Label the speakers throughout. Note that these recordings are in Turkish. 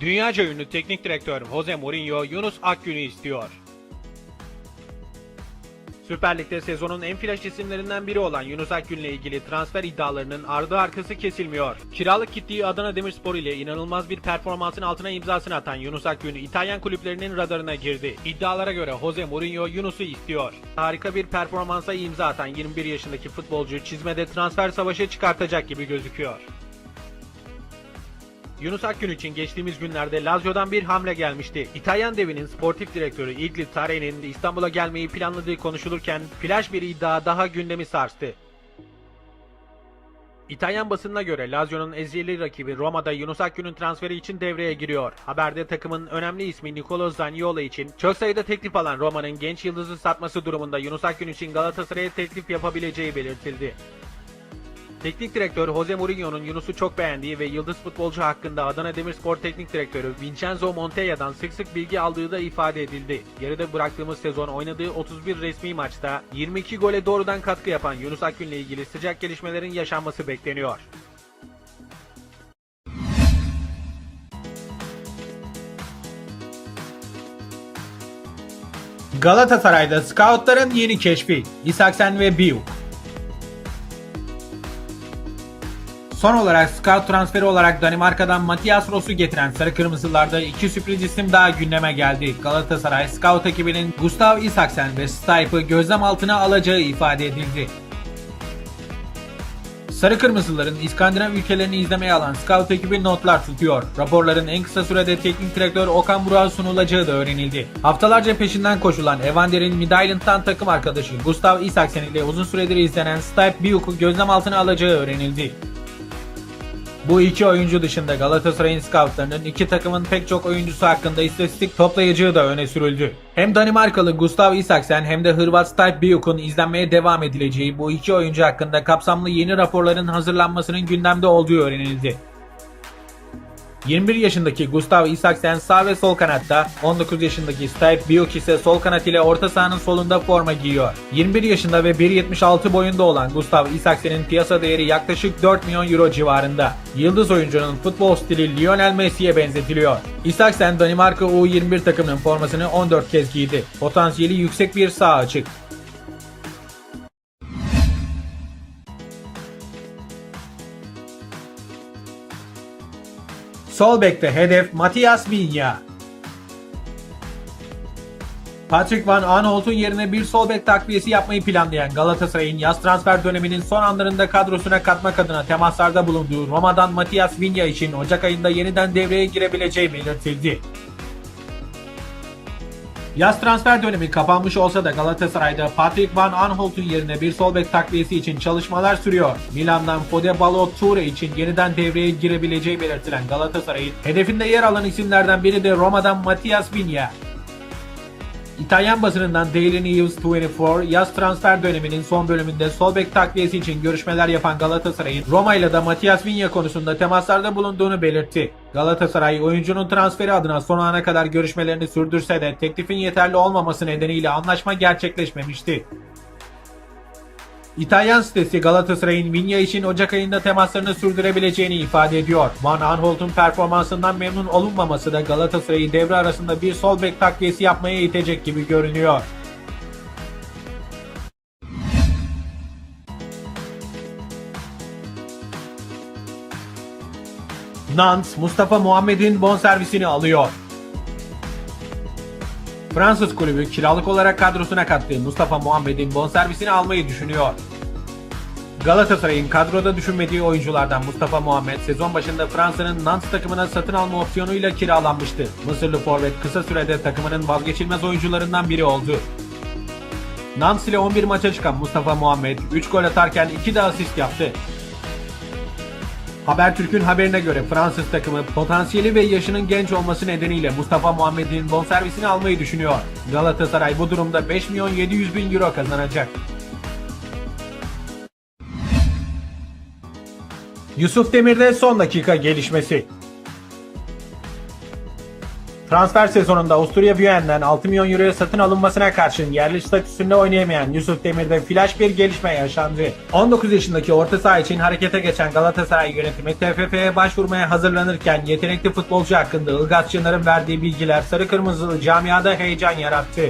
Speaker 1: Dünyaca ünlü teknik direktör Jose Mourinho Yunus Akgün'ü istiyor. Süper Lig'de sezonun en flash isimlerinden biri olan Yunus Akgün'le ilgili transfer iddialarının ardı arkası kesilmiyor. Kiralık gittiği Adana Demirspor ile inanılmaz bir performansın altına imzasını atan Yunus Akgün İtalyan kulüplerinin radarına girdi. İddialara göre Jose Mourinho Yunus'u istiyor. Harika bir performansa imza atan 21 yaşındaki futbolcu çizmede transfer savaşı çıkartacak gibi gözüküyor. Yunus Akgün için geçtiğimiz günlerde Lazio'dan bir hamle gelmişti. İtalyan devinin sportif direktörü Igli Tare'nin İstanbul'a gelmeyi planladığı konuşulurken flash bir iddia daha gündemi sarstı. İtalyan basınına göre Lazio'nun eziyeli rakibi Roma'da Yunus Akgün'ün transferi için devreye giriyor. Haberde takımın önemli ismi Nicolo Zaniolo için çok sayıda teklif alan Roma'nın genç yıldızı satması durumunda Yunus Akgün için Galatasaray'a teklif yapabileceği belirtildi. Teknik direktör Jose Mourinho'nun Yunus'u çok beğendiği ve yıldız futbolcu hakkında Adana Demirspor Teknik Direktörü Vincenzo Montella'dan sık sık bilgi aldığı da ifade edildi. Geride bıraktığımız sezon oynadığı 31 resmi maçta 22 gole doğrudan katkı yapan Yunus Akgün'le ilgili sıcak gelişmelerin yaşanması bekleniyor.
Speaker 2: Galatasaray'da scoutların yeni keşfi Isaksen ve Biuk. Son olarak scout transferi olarak Danimarka'dan Matias Ross'u getiren Sarı Kırmızılarda iki sürpriz isim daha gündeme geldi. Galatasaray scout ekibinin Gustav Isaksen ve Stipe'ı gözlem altına alacağı ifade edildi. Sarı Kırmızıların İskandinav ülkelerini izlemeye alan scout ekibi notlar tutuyor. Raporların en kısa sürede teknik direktör Okan Burak'a sunulacağı da öğrenildi. Haftalarca peşinden koşulan Evander'in Midtjylland'dan takım arkadaşı Gustav Isaksen ile uzun süredir izlenen Stipe Biuk'u gözlem altına alacağı öğrenildi. Bu iki oyuncu dışında Galatasaray'ın scoutlarının iki takımın pek çok oyuncusu hakkında istatistik toplayacağı da öne sürüldü. Hem Danimarkalı Gustav Isaksen hem de Hırvat Stipe Biuk'un izlenmeye devam edileceği bu iki oyuncu hakkında kapsamlı yeni raporların hazırlanmasının gündemde olduğu öğrenildi. 21 yaşındaki Gustav Isaksen sağ ve sol kanatta, 19 yaşındaki Stipe Biuk ise sol kanat ile orta sahanın solunda forma giyiyor. 21 yaşında ve 1.76 boyunda olan Gustav Isaksen'in piyasa değeri yaklaşık 4 milyon euro civarında. Yıldız oyuncunun futbol stili Lionel Messi'ye benzetiliyor. Isaksen Danimarka U21 takımının formasını 14 kez giydi. Potansiyeli yüksek bir sağ açık. Sol bekte hedef Matias Vinya. Patrick Van Aanholt'un yerine bir sol bek takviyesi yapmayı planlayan Galatasaray'ın yaz transfer döneminin son anlarında kadrosuna katmak adına temaslarda bulunduğu Roma'dan Matias Vinya için Ocak ayında yeniden devreye girebileceği belirtildi. Yaz transfer dönemi kapanmış olsa da Galatasaray'da Patrick Van Aanholt'un yerine bir sol bek takviyesi için çalışmalar sürüyor. Milan'dan Fode Ballo-Toure için yeniden devreye girebileceği belirtilen Galatasaray'ın hedefinde yer alan isimlerden biri de Roma'dan Matias Vigna. İtalyan basınından Daily News 24 yaz transfer döneminin son bölümünde sol bek takviyesi için görüşmeler yapan Galatasaray'ın Roma ile de Matias Vigna konusunda temaslarda bulunduğunu belirtti. Galatasaray oyuncunun transferi adına son ana kadar görüşmelerini sürdürse de teklifin yeterli olmaması nedeniyle anlaşma gerçekleşmemişti. İtalyan sitesi Galatasaray'ın Vinya için Ocak ayında temaslarını sürdürebileceğini ifade ediyor. Van Aanholt'un performansından memnun olunmaması da Galatasaray'ı devre arasında bir sol bek takviyesi yapmaya itecek gibi görünüyor. Nantes, Mustafa Muhammed'in bonservisini alıyor. Fransız kulübü kiralık olarak kadrosuna kattığı Mustafa Muhammed'in bonservisini almayı düşünüyor. Galatasaray'ın kadroda düşünmediği oyunculardan Mustafa Muhammed sezon başında Fransa'nın Nantes takımına satın alma opsiyonuyla kiralanmıştı. Mısırlı forvet kısa sürede takımının vazgeçilmez oyuncularından biri oldu. Nantes ile 11 maça çıkan Mustafa Muhammed 3 gol atarken 2 de asist yaptı. Habertürk'ün haberine göre Fransız takımı potansiyeli ve yaşının genç olması nedeniyle Mustafa Muhammed'in bonservisini almayı düşünüyor. Galatasaray bu durumda 5 milyon 700 bin euro kazanacak. Yusuf Demir'de son dakika gelişmesi.
Speaker 1: Transfer sezonunda Avusturya Viyen'den 6 milyon euroya satın alınmasına karşın yerli statüsünde oynayamayan Yusuf Demir'de flash bir gelişme yaşandı.
Speaker 2: 19 yaşındaki orta saha için harekete geçen Galatasaray yönetimi TFF'ye başvurmaya hazırlanırken yetenekli futbolcu hakkında Ilgaz Çınar'ın verdiği bilgiler sarı kırmızılı camiada heyecan yarattı.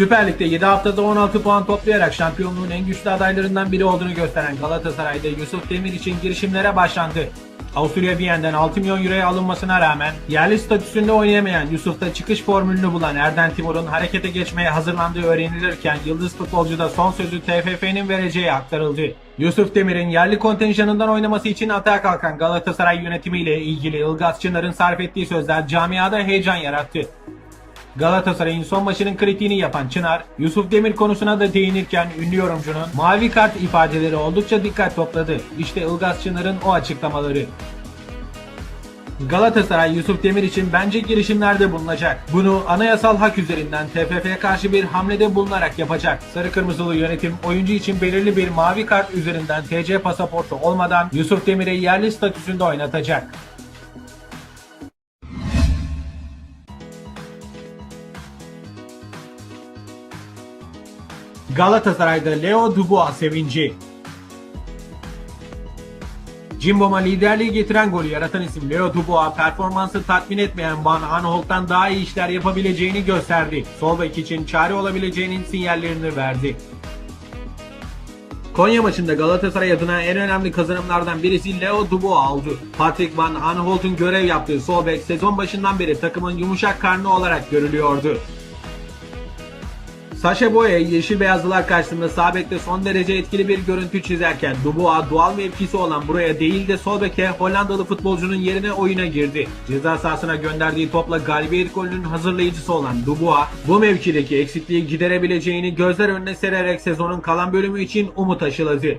Speaker 2: Süper Lig'de 7 haftada 16 puan toplayarak şampiyonluğun en güçlü adaylarından biri olduğunu gösteren Galatasaray'da Yusuf Demir için girişimlere başlandı. Avusturya Viyen'den 6 milyon euroya alınmasına rağmen yerli statüsünde oynayamayan Yusuf'ta çıkış formülünü bulan Erden Timur'un harekete geçmeye hazırlandığı öğrenilirken Yıldız futbolcuda son sözü TFF'nin vereceği aktarıldı. Yusuf Demir'in yerli kontenjanından oynaması için atağa kalkan Galatasaray yönetimiyle ilgili Ilgaz Çınar'ın sarf ettiği sözler camiada heyecan yarattı. Galatasaray'ın son maçının kritiğini yapan Çınar, Yusuf Demir konusuna da değinirken ünlü yorumcunun mavi kart ifadeleri oldukça dikkat topladı. İşte Ilgaz Çınar'ın o açıklamaları. Galatasaray Yusuf Demir için bence girişimlerde bulunacak. Bunu anayasal hak üzerinden TFF'ye karşı bir hamlede bulunarak yapacak. Sarı Kırmızılı yönetim oyuncu için belirli bir mavi kart üzerinden TC pasaportu olmadan Yusuf Demir'i yerli statüsünde oynatacak. Galatasaray'da Leo Dubois sevinci. Cimbom'a liderliği getiren golü yaratan isim Leo Dubois performansı tatmin etmeyen Van Aanholt'tan daha iyi işler yapabileceğini gösterdi. Sol bek için çare olabileceğinin sinyallerini verdi. Konya maçında Galatasaray adına en önemli kazanımlardan birisi Leo Dubois oldu. Patrick Van Aanholt'un görev yaptığı sol bek sezon başından beri takımın yumuşak karnı olarak görülüyordu. Saşa Boye yeşil beyazlılar karşısında sağ bekte son derece etkili bir görüntü çizerken Dubois doğal mevkisi olan buraya değil de sol beke Hollandalı futbolcunun yerine oyuna girdi. Ceza sahasına gönderdiği topla galibiyet golünün hazırlayıcısı olan Dubois bu mevkideki eksikliği giderebileceğini gözler önüne sererek sezonun kalan bölümü için umut aşıladı.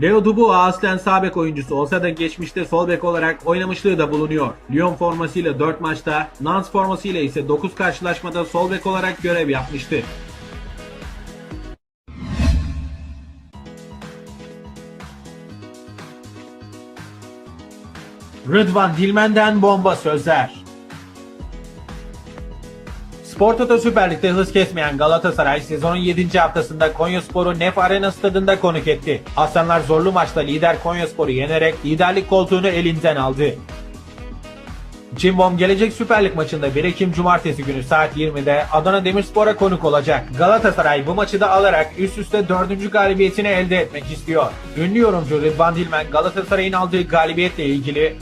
Speaker 2: Leo Dubois aslen sağ bek oyuncusu olsa da geçmişte sol bek olarak oynamışlığı da bulunuyor. Lyon formasıyla 4 maçta, Nantes formasıyla ise 9 karşılaşmada sol bek olarak görev yapmıştı. Rıdvan Dilmen'den bomba sözler. Spor Toto Süper Lig'de hız kesmeyen Galatasaray sezonun 7. haftasında Konyaspor'u Nef Arena stadında konuk etti. Aslanlar zorlu maçta lider Konyaspor'u yenerek liderlik koltuğunu elinden aldı. Cimbom gelecek Süper Lig maçında 1 Ekim Cumartesi günü saat 20'de Adana Demirspor'a konuk olacak. Galatasaray bu maçı da alarak üst üste 4. galibiyetini elde etmek istiyor. Ünlü yorumcu Rıdvan Dilmen Galatasaray'ın aldığı galibiyetle ilgili